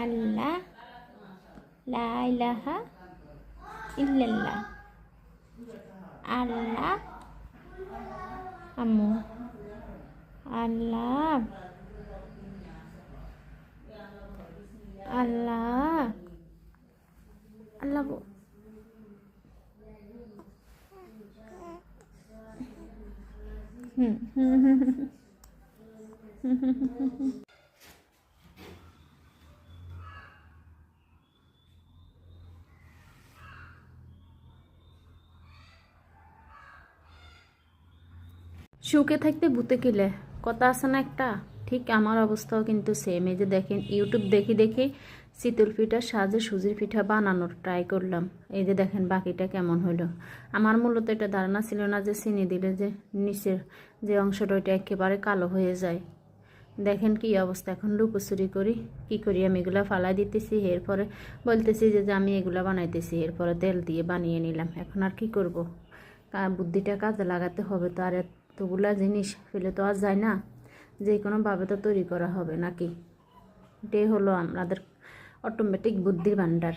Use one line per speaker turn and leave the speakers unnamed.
আল্লাহ লা ইলাহা ইল্লাল্লাহ। আল্লাহ আম্মু। আল্লাহ। আল্লাহ। আল্লাহ বল। হুম হুম হুম হুম। সুখে থাকতে ভূতে কিলে? কথা আছে না একটা? ঠিক আমার অবস্থাও কিন্তু সেম এই যে দেখেন ইউটিউব দেখি দেখি চিতল পিঠার সাহায্যে সুজির পিঠা বানানোর ট্রাই করলাম। এই যে দেখেন, বাকিটা কেমন হলো? আমার মূলত এটা ধারণা ছিল না যে চিনি দিলে যে নিচের যে অংশটা ওইটা একেবারে কালো হয়ে যায়। দেখেন কি অবস্থা, এখন লুকোচুরি করি। কি করি? আমি এগুলো ফালাই দিতেছি, এরপরে বলতেছি যে আমি এগুলো বানাইতেছি। এরপরে তেল দিয়ে বানিয়ে নিলাম। এখন আর কি করব? বুদ্ধিটা কাজে লাগাতে হবে তো, আর এতগুলা জিনিস ফেলে তো আর যায় না। যে কোনোভাবে তো তৈরি করা হবে নাকি? এটাই হলো আমাদের অটোমেটিক বুদ্ধির ভাণ্ডার।